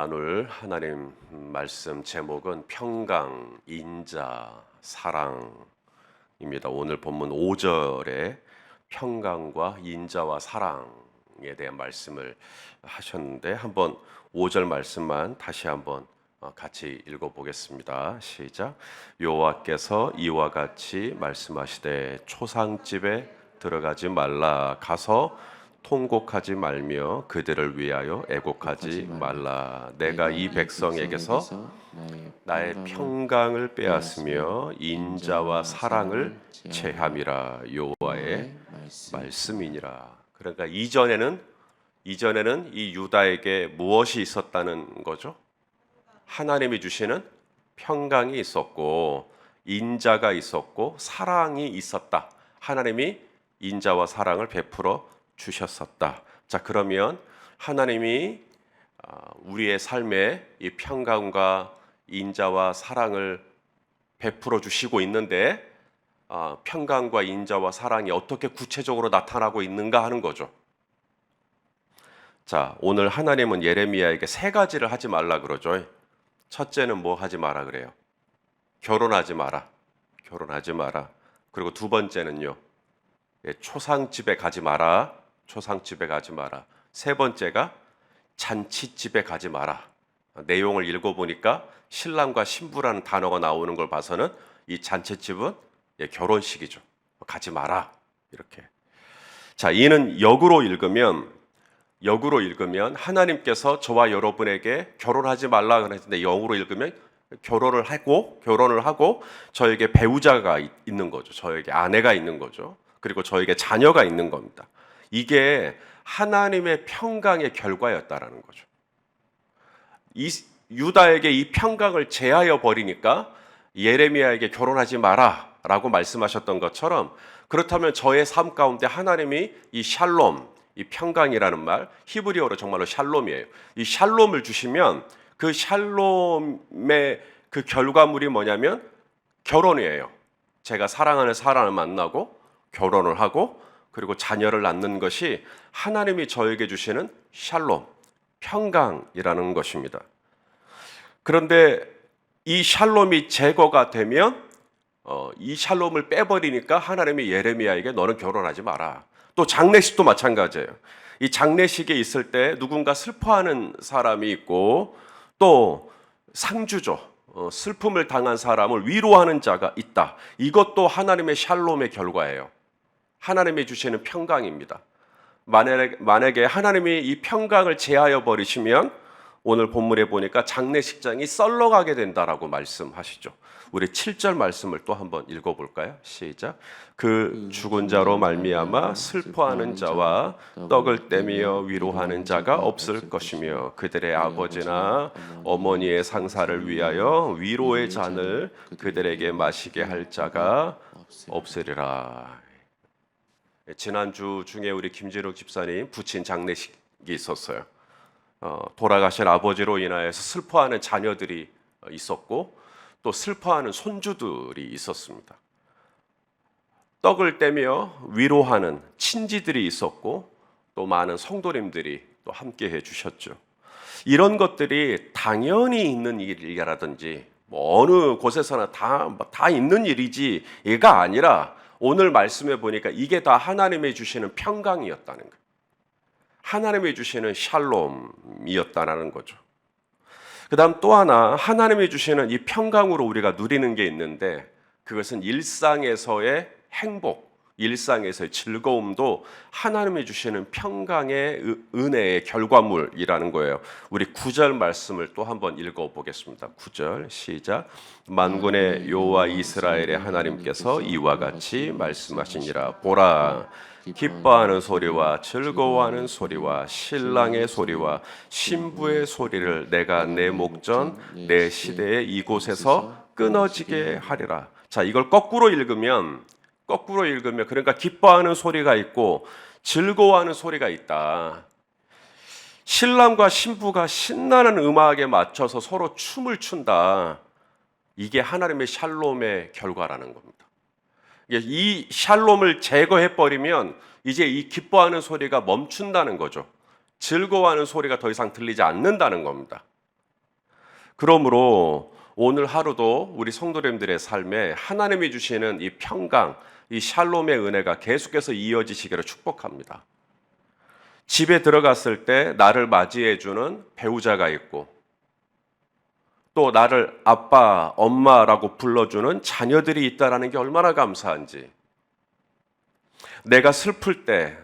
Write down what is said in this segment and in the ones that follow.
나눌 하나님 말씀 제목은 평강, 인자, 사랑입니다. 오늘 본문 5절에 평강과 인자와 사랑에 대한 말씀을 하셨는데 한번 5절 말씀만 다시 한번 어, 같이 읽어 보겠습니다. 시작. 여호와께서 이와 같이 말씀하시되 초상집에 들어가지 말라 가서 통곡하지 말며 그들을 위하여 애곡하지 말라 내가 이 백성에게서 나의 평강을 빼앗으며 인자와 사랑을 제함이라 여호와의 말씀이니라. 그러니까 이전에는 이전에는 이 유다에게 무엇이 있었다는 거죠? 하나님이 주시는 평강이 있었고 인자가 있었고 사랑이 있었다. 하나님이 인자와 사랑을 베풀어 주셨었다. 자, 그러면 하나님이 아, 우리의 삶에 이 평강과 인자와 사랑을 베풀어 주시고 있는데 아, 평강과 인자와 사랑이 어떻게 구체적으로 나타나고 있는가 하는 거죠. 자, 오늘 하나님은 예레미야에게 세 가지를 하지 말라 그러죠. 첫째는 뭐 하지 마라 그래요. 결혼하지 마라. 결혼하지 마라. 그리고 두 번째는요. 예, 초상집에 가지 마라. 초상집에 가지 마라. 세 번째가 잔치집에 가지 마라. 내용을 읽어보니까 신랑과 신부라는 단어가 나오는 걸 봐서는 이 잔치집은 예, 결혼식이죠. 가지 마라. 이렇게. 자, 이는 역으로 읽으면 역으로 읽으면 하나님께서 저와 여러분에게 결혼하지 말라 그랬는데 역으로 읽으면 결혼을 하고 결혼을 하고 저에게 배우자가 있- 있는 거죠. 저에게 아내가 있는 거죠. 그리고 저에게 자녀가 있는 겁니다. 이게 하나님의 평강의 결과였다라는 거죠. 이 유다에게 이 평강을 제하여 버리니까 예레미야에게 결혼하지 마라 라고 말씀하셨던 것처럼 그렇다면 저의 삶 가운데 하나님이 이 샬롬, 이 평강이라는 말 히브리어로 정말로 샬롬이에요. 이 샬롬을 주시면 그 샬롬의 그 결과물이 뭐냐면 결혼이에요. 제가 사랑하는 사람을 만나고 결혼을 하고 그리고 자녀를 낳는 것이 하나님이 저에게 주시는 샬롬, 평강이라는 것입니다. 그런데 이 샬롬이 제거가 되면 어, 이 샬롬을 빼버리니까 하나님이 예레미야에게 너는 결혼하지 마라. 또 장례식도 마찬가지예요. 이 장례식에 있을 때 누군가 슬퍼하는 사람이 있고 또 상주죠. 어, 슬픔을 당한 사람을 위로하는 자가 있다. 이것도 하나님의 샬롬의 결과예요. 하나님이 주시는 평강입니다. 만약에, 만약에 하나님이 이 평강을 제하여 버리시면 오늘 본문에 보니까 장례식장이 썰러가게 된다라고 말씀하시죠. 우리 7절 말씀을 또 한번 읽어볼까요? 시작. 그 죽은 자로 말미암아 슬퍼하는 자와 떡을 떼며 위로하는 자가 없을 것이며 그들의 아버지나 어머니의 상사를 위하여 위로의 잔을 그들에게 마시게 할 자가 없으리라. 지난주 중에 우리 김진욱 집사님 부친 장례식이 있었어요. 어, 돌아가신 아버지로 인하여서 슬퍼하는 자녀들이 어, 있었고 또 슬퍼하는 손주들이 있었습니다. 떡을 떼며 위로하는 친지들이 있었고 또 많은 성도님들이 또 함께 해 주셨죠. 이런 것들이 당연히 있는 일이라든지 뭐 어느 곳에서나 다, 다 있는 일이지 얘가 아니라 오늘 말씀해 보니까 이게 다 하나님이 주시는 평강이었다는 거예요. 하나님이 주시는 샬롬이었다라는 거죠. 그다음 또 하나 하나님이 주시는 이 평강으로 우리가 누리는 게 있는데 그것은 일상에서의 행복, 일상에서의 즐거움도 하나님이 주시는 평강의 은- 은혜의 결과물이라는 거예요. 우리 구절 말씀을 또 한번 읽어 보겠습니다. 구절 시작. 만군의 여호와 이스라엘의 하나님께서 이와 같이 말씀하시니라 보라 기뻐하는 소리와 즐거워하는 소리와 신랑의 소리와 신부의 소리를 내가 내 목전 내 시대의 이곳에서 끊어지게 하리라. 자, 이걸 거꾸로 읽으면 거꾸로 읽으면 그러니까 기뻐하는 소리가 있고 즐거워하는 소리가 있다. 신랑과 신부가 신나는 음악에 맞춰서 서로 춤을 춘다. 이게 하나님의 샬롬의 결과라는 겁니다. 이 샬롬을 제거해 버리면 이제 이 기뻐하는 소리가 멈춘다는 거죠. 즐거워하는 소리가 더 이상 들리지 않는다는 겁니다. 그러므로 오늘 하루도 우리 성도님들의 삶에 하나님이 주시는 이 평강, 이 샬롬의 은혜가 계속해서 이어지시기를 축복합니다. 집에 들어갔을 때 나를 맞이해 주는 배우자가 있고 또 나를 아빠, 엄마라고 불러주는 자녀들이 있다라는 게 얼마나 감사한지. 내가 슬플 때,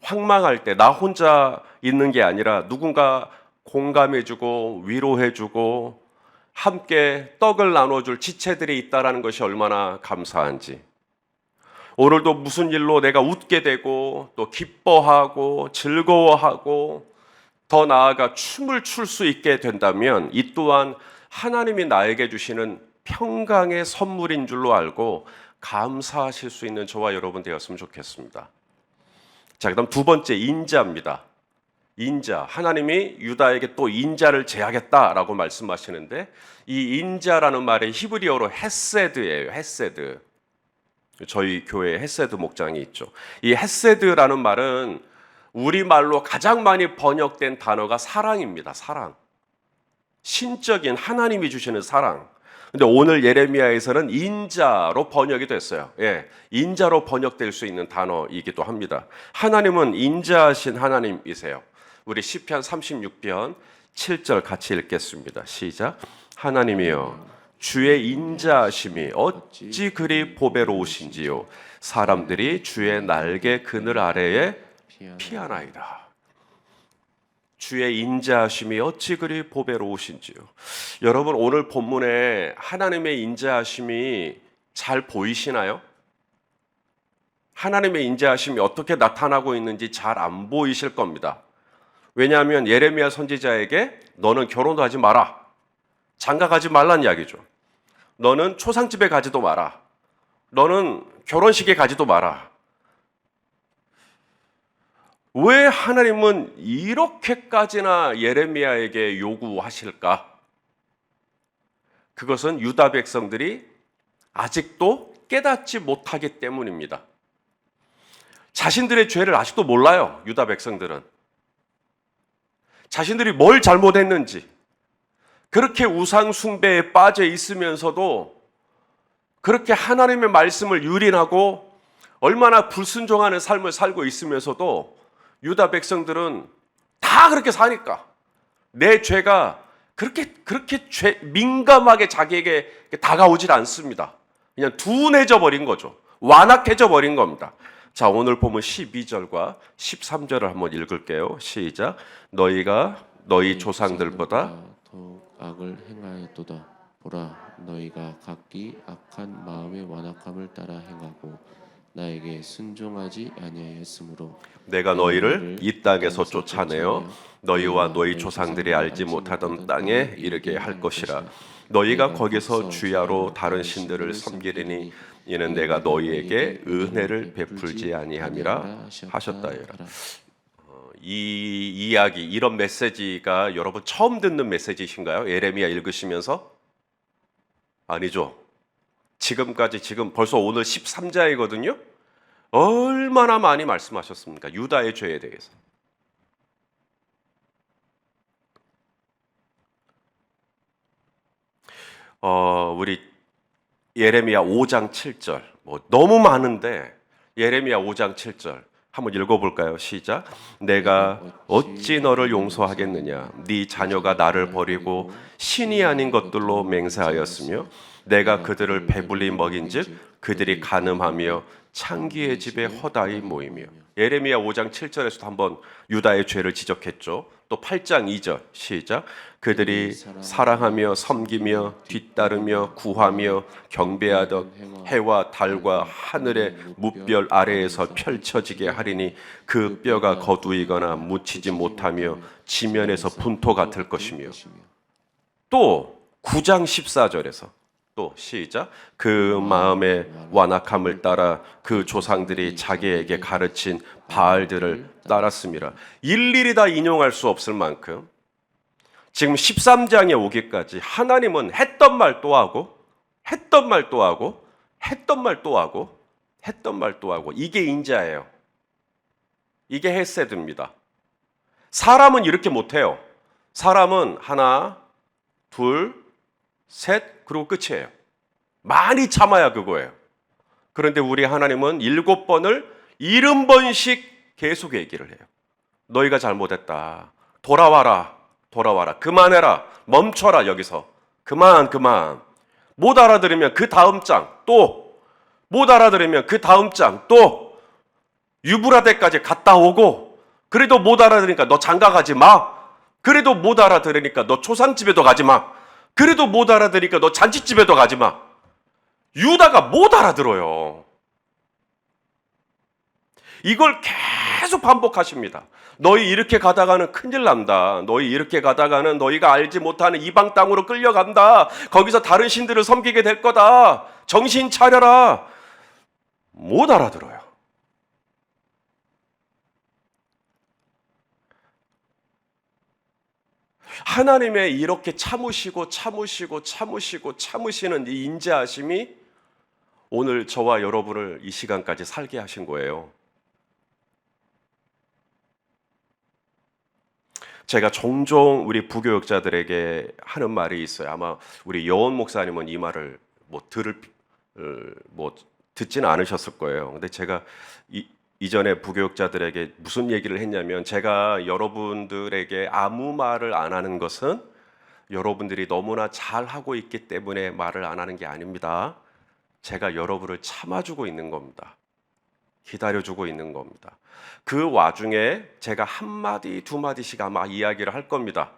황망할 때, 나 혼자 있는 게 아니라 누군가 공감해주고 위로해주고 함께 떡을 나눠줄 지체들이 있다라는 것이 얼마나 감사한지. 오늘도 무슨 일로 내가 웃게 되고 또 기뻐하고 즐거워하고 더 나아가 춤을 출 수 있게 된다면 이 또한 하나님이 나에게 주시는 평강의 선물인 줄로 알고 감사하실 수 있는 저와 여러분 되었으면 좋겠습니다. 자, 그다음 두 번째 인자입니다. 인자. 하나님이 유다에게 또 인자를 제하겠다라고 말씀하시는데 이 인자라는 말의 히브리어로 헤세드예요. 헤세드. 저희 교회에 헤세드 목장이 있죠. 이 헤세드라는 말은 우리말로 가장 많이 번역된 단어가 사랑입니다. 사랑. 신적인 하나님이 주시는 사랑. 근데 오늘 예레미야에서는 인자로 번역이 됐어요. 예. 인자로 번역될 수 있는 단어이기도 합니다. 하나님은 인자하신 하나님이세요. 우리 시편 36편 7절 같이 읽겠습니다. 시작. 하나님이여 주의 인자하심이 어찌 그리 보배로우신지요 사람들이 주의 날개 그늘 아래에 피하나이다. 주의 인자하심이 어찌 그리 보배로우신지요. 여러분 오늘 본문에 하나님의 인자하심이 잘 보이시나요? 하나님의 인자하심이 어떻게 나타나고 있는지 잘 안 보이실 겁니다. 왜냐하면 예레미야 선지자에게 너는 결혼도 하지 마라. 장가 가지 말란 이야기죠. 너는 초상집에 가지도 마라. 너는 결혼식에 가지도 마라. 왜 하나님은 이렇게까지나 예레미야에게 요구하실까? 그것은 유다 백성들이 아직도 깨닫지 못하기 때문입니다. 자신들의 죄를 아직도 몰라요, 유다 백성들은. 자신들이 뭘 잘못했는지, 그렇게 우상숭배에 빠져 있으면서도 그렇게 하나님의 말씀을 유린하고 얼마나 불순종하는 삶을 살고 있으면서도 유다 백성들은 다 그렇게 사니까 내 죄가 그렇게 그렇게 죄, 민감하게 자기에게 다가오질 않습니다. 그냥 둔해져 버린 거죠. 완악해져 버린 겁니다. 자, 오늘 보면 12절과 13절을 한번 읽을게요. 시작. 너희가 너희 조상들보다 더욱 악을 행하였도다. 보라, 너희가 각기 악한 마음의 완악함을 따라 행하고 나에게 순종하지 아니하였으므로 내가 너희를 이 땅에서 쫓아내어 너희와 너희 조상들이 알지 못하던 땅에 이르게 할 것이라 너희가 거기서 주야로 다른 신들을 섬기리니 이는 내가 너희에게 은혜를 베풀지 아니함이라 하셨다여라 어, 이 이야기 이런 메시지가 여러분 처음 듣는 메시지신가요? 예레미야 읽으시면서 아니죠. 지금까지 지금 벌써 오늘 13자이거든요. 얼마나 많이 말씀하셨습니까? 유다의 죄에 대해서. 어, 우리 예레미야 5장 7절. 뭐 너무 많은데 예레미야 5장 7절 한번 읽어 볼까요? 시작. 내가 어찌 너를 용서하겠느냐? 네 자녀가 나를 버리고 신이 아닌 것들로 맹세하였으며 내가 그들을 배불리 먹인즉 그들이 간음하며 창기의 집에 허다히 모이며 예레미야 5장 7절에서도 한번 유다의 죄를 지적했죠. 또 8장 2절. 시작. 그들이 사랑하며 섬기며 뒤따르며 구하며 경배하던 해와 달과 하늘의 무별 아래에서 펼쳐지게 하리니 그 뼈가 거두이거나 묻히지 못하며 지면에서 분토 같을 것이며. 또 9장 14절에서. 또 시작. 그 마음의 완악함을 따라 그 조상들이 자기에게 가르친 바알들을 따랐습니다. 일일이 다 인용할 수 없을 만큼 지금 13장에 오기까지 하나님은 했던 말 또 하고 했던 말 또 하고 했던 말 또 하고 했던 말 또 하고 이게 인자예요. 이게 헤세드입니다. 사람은 이렇게 못해요. 사람은 하나, 둘, 셋, 그리고 끝이에요. 많이 참아야 그거예요. 그런데 우리 하나님은 일곱 번을 일흔 번씩 계속 얘기를 해요. 너희가 잘못했다. 돌아와라. 돌아와라. 그만해라. 멈춰라. 여기서. 그만, 그만. 못 알아들으면 그 다음 장 또. 못 알아들으면 그 다음 장 또. 유브라데까지 갔다 오고. 그래도 못 알아들으니까 너 장가 가지 마. 그래도 못 알아들으니까 너 초상집에도 가지 마. 그래도 못 알아들으니까 너 잔치집에도 가지 마. 유다가 못 알아들어요. 이걸 계속 반복하십니다. 너희 이렇게 가다가는 큰일 난다. 너희 이렇게 가다가는 너희가 알지 못하는 이방 땅으로 끌려간다. 거기서 다른 신들을 섬기게 될 거다. 정신 차려라. 못 알아들어요. 하나님의 이렇게 참으시고 참으시고 참으시고 참으시는 이 인자하심이 오늘 저와 여러분을 이 시간까지 살게 하신 거예요. 제가 종종 우리 부교육자들에게 하는 말이 있어요. 아마 우리 여원 목사님은 이 말을 뭐 들을 어, 뭐 듣지는 않으셨을 거예요. 근데 제가 이, 이전에 부교육자들에게 무슨 얘기를 했냐면 제가 여러분들에게 아무 말을 안 하는 것은 여러분들이 너무나 잘 하고 있기 때문에 말을 안 하는 게 아닙니다. 제가 여러분을 참아주고 있는 겁니다. 기다려주고 있는 겁니다. 그 와중에 제가 한 마디 두 마디씩 아마 이야기를 할 겁니다.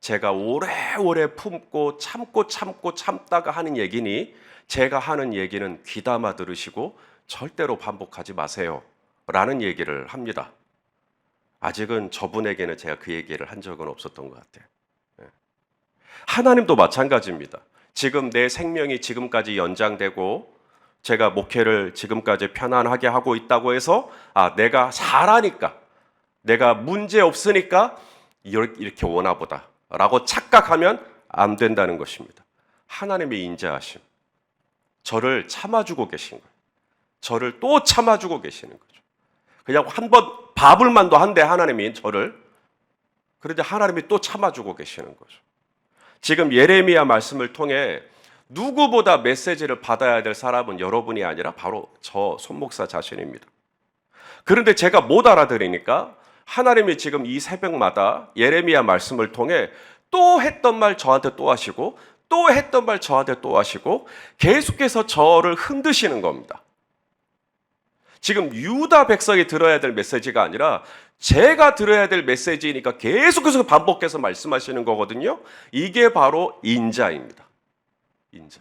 제가 오래오래 품고 참고 참고 참다가 하는 얘기니 제가 하는 얘기는 귀담아 들으시고 절대로 반복하지 마세요. 라는 얘기를 합니다. 아직은 저분에게는 제가 그 얘기를 한 적은 없었던 것 같아요. 예. 하나님도 마찬가지입니다. 지금 내 생명이 지금까지 연장되고 제가 목회를 지금까지 편안하게 하고 있다고 해서 아 내가 잘하니까 내가 문제 없으니까 이렇게 원하 보다라고 착각하면 안 된다는 것입니다. 하나님의 인자하심. 저를 참아주고 계신 거예요. 저를 또 참아주고 계시는 거죠. 그냥 한 번 밥을만도 한데 하나님이 저를 그런데 하나님이 또 참아주고 계시는 거죠. 지금 예레미야 말씀을 통해 누구보다 메시지를 받아야 될 사람은 여러분이 아니라 바로 저 손목사 자신입니다. 그런데 제가 못 알아들으니까 하나님이 지금 이 새벽마다 예레미야 말씀을 통해 또 했던 말 저한테 또 하시고 또 했던 말 저한테 또 하시고 계속해서 저를 흔드시는 겁니다. 지금 유다 백성이 들어야 될 메시지가 아니라 제가 들어야 될 메시지니까 계속해서 반복해서 말씀하시는 거거든요. 이게 바로 인자입니다. 인자.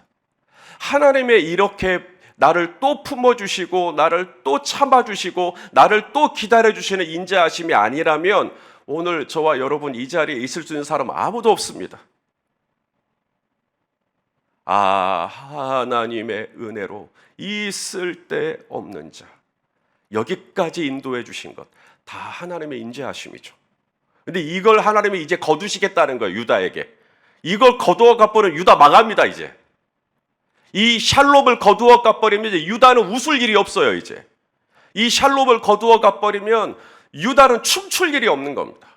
하나님의 이렇게 나를 또 품어주시고, 나를 또 참아주시고, 나를 또 기다려주시는 인자하심이 아니라면 오늘 저와 여러분 이 자리에 있을 수 있는 사람 아무도 없습니다. 아, 하나님의 은혜로 있을 데 없는 자. 여기까지 인도해 주신 것. 다 하나님의 인자하심이죠. 근데 이걸 하나님이 이제 거두시겠다는 거예요, 유다에게. 이걸 거두어 가버리면 유다 망합니다, 이제. 이 샬롬을 거두어 가버리면 유다는 웃을 일이 없어요, 이제. 이 샬롬을 거두어 가버리면 유다는 춤출 일이 없는 겁니다.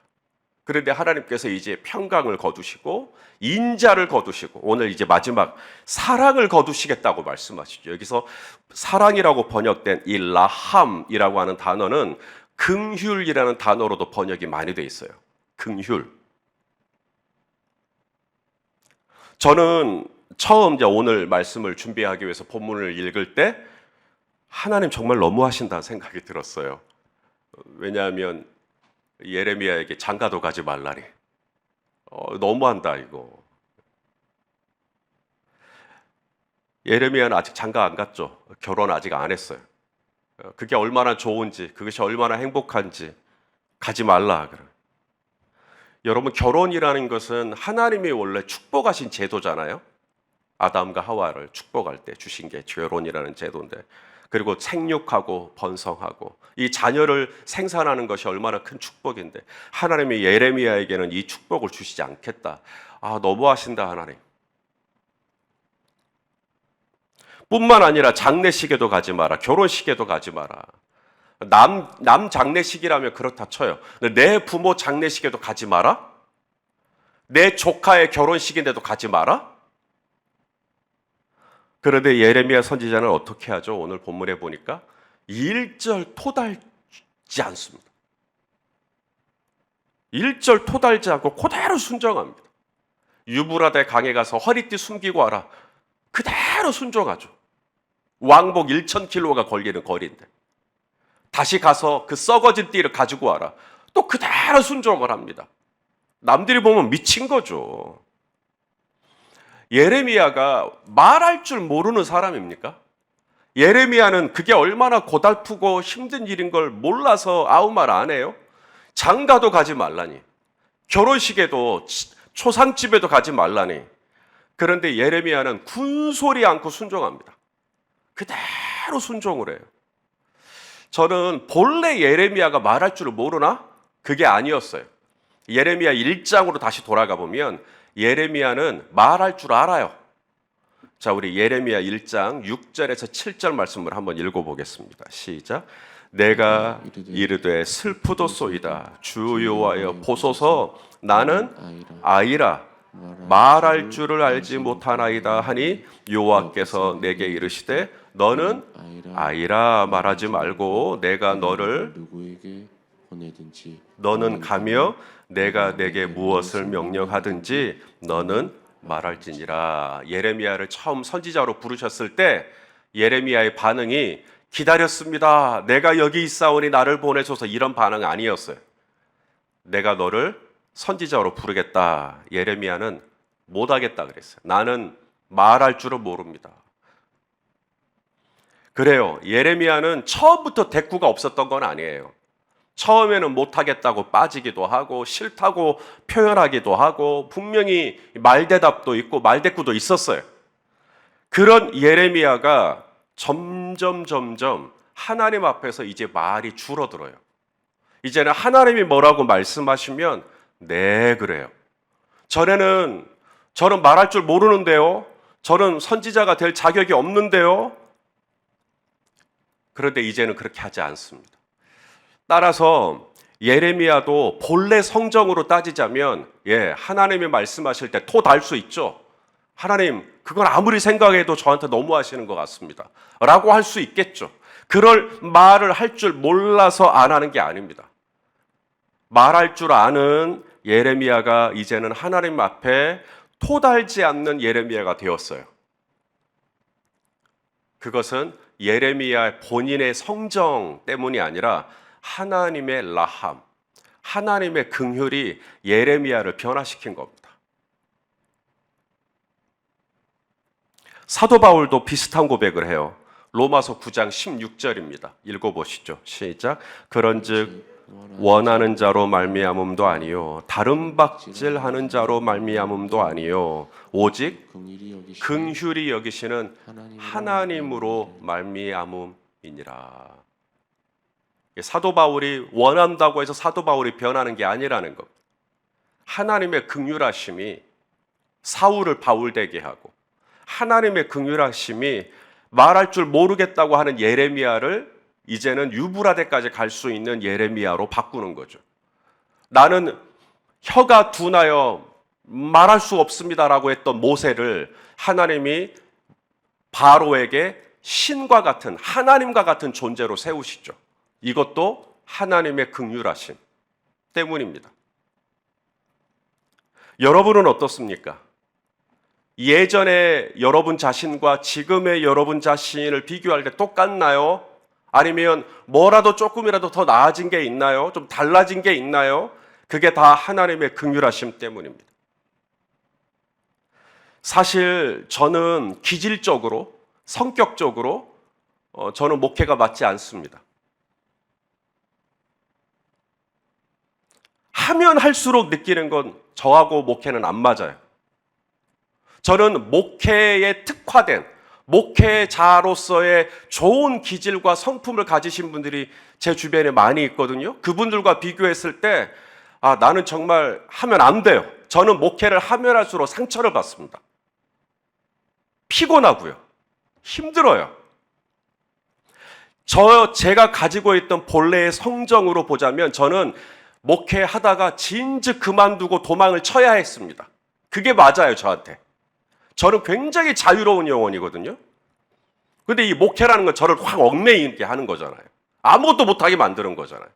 그런데 하나님께서 이제 평강을 거두시고 인자를 거두시고 오늘 이제 마지막 사랑을 거두시겠다고 말씀하시죠. 여기서 사랑이라고 번역된 이 라함이라고 하는 단어는 긍휼이라는 단어로도 번역이 많이 돼 있어요. 긍휼. 저는 처음 이제 오늘 말씀을 준비하기 위해서 본문을 읽을 때 하나님 정말 너무하신다는 생각이 들었어요. 왜냐하면 예레미야에게 장가도 가지 말라니. 어, 너무한다 이거. 예레미야는 아직 장가 안 갔죠. 결혼 아직 안 했어요. 어, 그게 얼마나 좋은지, 그것이 얼마나 행복한지 가지 말라 그래. 여러분 결혼이라는 것은 하나님이 원래 축복하신 제도잖아요. 아담과 하와를 축복할 때 주신 게 결혼이라는 제도인데 그리고 생육하고 번성하고 이 자녀를 생산하는 것이 얼마나 큰 축복인데 하나님이 예레미야에게는 이 축복을 주시지 않겠다. 아 너무하신다 하나님. 뿐만 아니라 장례식에도 가지 마라. 결혼식에도 가지 마라. 남, 남 장례식이라면 그렇다 쳐요. 내 부모 장례식에도 가지 마라? 내 조카의 결혼식인데도 가지 마라? 그런데 예레미야 선지자는 어떻게 하죠? 오늘 본문에 보니까 일절 토달지 않습니다. 일절 토달지 않고 그대로 순종합니다. 유브라데 강에 가서 허리띠 숨기고 와라. 그대로 순종하죠. 왕복 1,000킬로가 걸리는 거리인데. 다시 가서 그 썩어진 띠를 가지고 와라. 또 그대로 순종을 합니다. 남들이 보면 미친 거죠. 예레미야가 말할 줄 모르는 사람입니까? 예레미야는 그게 얼마나 고달프고 힘든 일인 걸 몰라서 아무 말 안 해요? 장가도 가지 말라니. 결혼식에도 치- 초상집에도 가지 말라니. 그런데 예레미야는 군소리 않고 순종합니다. 그대로 순종을 해요. 저는 본래 예레미야가 말할 줄을 모르나? 그게 아니었어요. 예레미야 1장으로 다시 돌아가 보면 예레미야는 말할 줄 알아요. 자, 우리 예레미야 1장 6절에서 7절 말씀을 한번 읽어 보겠습니다. 시작. 내가 이르되 슬프도소이다. 주 여호와여 보소서 나는 아이라 말할 줄을 알지 못하나이다 하니 여호와께서 내게 이르시되 너는 아이라 아이라 말하지 말고 내가 너를 누구에게 보내든지 너는 가며 내가 내게 무엇을 명령하든지 너는 말할지니라. 예레미야를 처음 선지자로 부르셨을 때 예레미야의 반응이 기다렸습니다. 내가 여기 있사오니 나를 보내소서 이런 반응 아니었어요. 내가 너를 선지자로 부르겠다. 예레미야는 못하겠다 그랬어요. 나는 말할 줄은 모릅니다. 그래요. 예레미야는 처음부터 대꾸가 없었던 건 아니에요. 처음에는 못하겠다고 빠지기도 하고 싫다고 표현하기도 하고 분명히 말대답도 있고 말대꾸도 있었어요. 그런 예레미야가 점점 점점 하나님 앞에서 이제 말이 줄어들어요. 이제는 하나님이 뭐라고 말씀하시면 네 그래요. 전에는 저는 말할 줄 모르는데요. 저는 선지자가 될 자격이 없는데요. 그런데 이제는 그렇게 하지 않습니다. 따라서 예레미야도 본래 성정으로 따지자면 예, 하나님이 말씀하실 때 토 달 수 있죠. 하나님, 그건 아무리 생각해도 저한테 너무 하시는 것 같습니다. 라고 할 수 있겠죠. 그럴 말을 할 줄 몰라서 안 하는 게 아닙니다. 말할 줄 아는 예레미야가 이제는 하나님 앞에 토달지 않는 예레미야가 되었어요. 그것은 예레미야 본인의 성정 때문이 아니라 하나님의 라함, 하나님의 긍휼이 예레미야를 변화시킨 겁니다. 사도 바울도 비슷한 고백을 해요. 로마서 9장 16절입니다. 읽어 보시죠. 시작. 그런즉 원하는 자로 말미암음도 아니요 다른 박질하는 자로 말미암음도 아니요 오직 긍휼히 여기시 긍휼히 여기시는 하나님으로 말미암음이니라. 사도 바울이 원한다고 해서 사도 바울이 변하는 게 아니라는 것. 하나님의 긍휼하심이 사울을 바울 되게 하고 하나님의 긍휼하심이 말할 줄 모르겠다고 하는 예레미야를 이제는 유브라데까지 갈 수 있는 예레미야로 바꾸는 거죠. 나는 혀가 둔하여 말할 수 없습니다라고 했던 모세를 하나님이 바로에게 신과 같은 하나님과 같은 존재로 세우시죠. 이것도 하나님의 긍휼하심 때문입니다. 여러분은 어떻습니까? 예전에 여러분 자신과 지금의 여러분 자신을 비교할 때 똑같나요? 아니면 뭐라도 조금이라도 더 나아진 게 있나요? 좀 달라진 게 있나요? 그게 다 하나님의 긍휼하심 때문입니다. 사실 저는 기질적으로 성격적으로 어, 저는 목회가 맞지 않습니다. 하면 할수록 느끼는 건 저하고 목회는 안 맞아요. 저는 목회에 특화된 목회자로서의 좋은 기질과 성품을 가지신 분들이 제 주변에 많이 있거든요. 그분들과 비교했을 때, 아, 나는 정말 하면 안 돼요. 저는 목회를 하면 할수록 상처를 받습니다. 피곤하고요. 힘들어요. 저 제가 가지고 있던 본래의 성정으로 보자면 저는 목회하다가 진즉 그만두고 도망을 쳐야 했습니다. 그게 맞아요, 저한테. 저는 굉장히 자유로운 영혼이거든요. 근데 이 목회라는 건 저를 확 얽매이게 하는 거잖아요. 아무것도 못하게 만드는 거잖아요.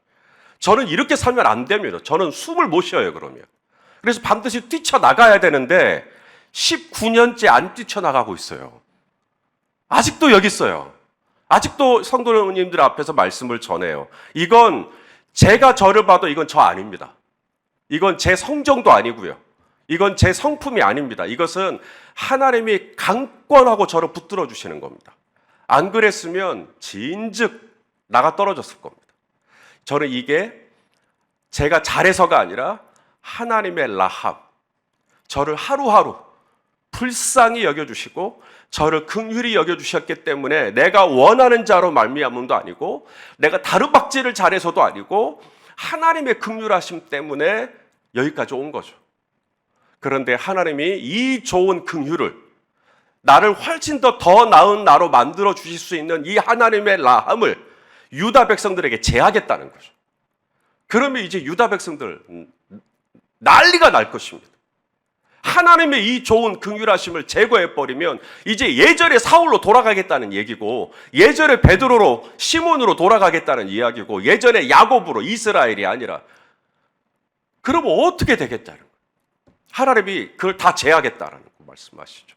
저는 이렇게 살면 안 됩니다. 저는 숨을 못 쉬어요, 그러면. 그래서 반드시 뛰쳐나가야 되는데 19년째 안 뛰쳐나가고 있어요. 아직도 여기 있어요. 아직도 성도님들 앞에서 말씀을 전해요. 이건 제가 저를 봐도 이건 저 아닙니다. 이건 제 성정도 아니고요. 이건 제 성품이 아닙니다. 이것은 하나님이 강권하고 저를 붙들어 주시는 겁니다. 안 그랬으면 진즉 나가 떨어졌을 겁니다. 저는 이게 제가 잘해서가 아니라 하나님의 라합, 저를 하루하루 불쌍히 여겨주시고 저를 긍휼히 여겨주셨기 때문에 내가 원하는 자로 말미암음도 아니고 내가 다루박질을 잘해서도 아니고 하나님의 긍휼하심 때문에 여기까지 온 거죠. 그런데 하나님이 이 좋은 긍휼을 나를 훨씬 더 더 나은 나로 만들어 주실 수 있는 이 하나님의 라함을 유다 백성들에게 제하겠다는 거죠. 그러면 이제 유다 백성들 음, 난리가 날 것입니다. 하나님의 이 좋은 긍휼하심을 제거해 버리면 이제 예전의 사울로 돌아가겠다는 얘기고 예전의 베드로로 시몬으로 돌아가겠다는 이야기고 예전의 야곱으로 이스라엘이 아니라 그러면 어떻게 되겠다는 거예요? 하나님이 그걸 다 제하겠다라는 거 말씀하시죠.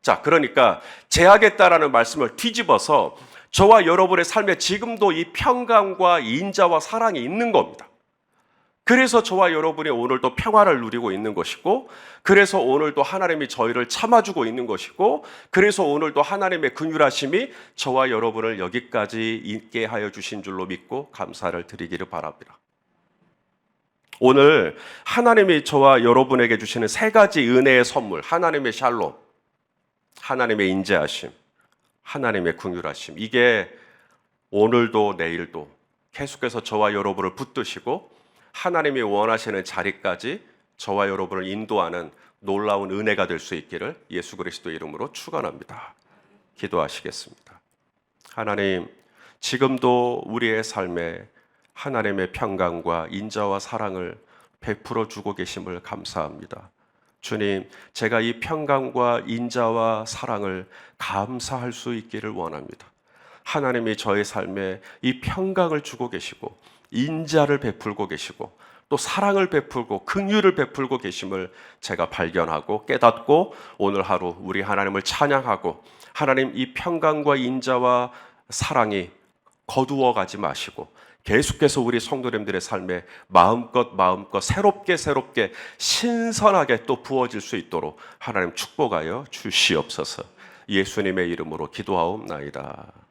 자, 그러니까 제하겠다라는 말씀을 뒤집어서 저와 여러분의 삶에 지금도 이 평강과 인자와 사랑이 있는 겁니다. 그래서 저와 여러분이 오늘도 평화를 누리고 있는 것이고, 그래서 오늘도 하나님이 저희를 참아주고 있는 것이고, 그래서 오늘도 하나님의 긍휼하심이 저와 여러분을 여기까지 있게 하여 주신 줄로 믿고 감사를 드리기를 바랍니다. 오늘 하나님이 저와 여러분에게 주시는 세 가지 은혜의 선물, 하나님의 샬롬, 하나님의 인자하심, 하나님의 긍휼하심. 이게 오늘도 내일도 계속해서 저와 여러분을 붙드시고 하나님이 원하시는 자리까지 저와 여러분을 인도하는 놀라운 은혜가 될 수 있기를 예수 그리스도 이름으로 축원합니다. 기도하시겠습니다. 하나님, 지금도 우리의 삶에 하나님의 평강과 인자와 사랑을 베풀어 주고 계심을 감사합니다. 주님, 제가 이 평강과 인자와 사랑을 감사할 수 있기를 원합니다. 하나님이 저의 삶에 이 평강을 주고 계시고 인자를 베풀고 계시고 또 사랑을 베풀고 긍휼을 베풀고 계심을 제가 발견하고 깨닫고 오늘 하루 우리 하나님을 찬양하고 하나님 이 평강과 인자와 사랑이 거두어 가지 마시고 계속해서 우리 성도님들의 삶에 마음껏 마음껏 새롭게 새롭게 신선하게 또 부어질 수 있도록 하나님 축복하여 주시옵소서. 예수님의 이름으로 기도하옵나이다.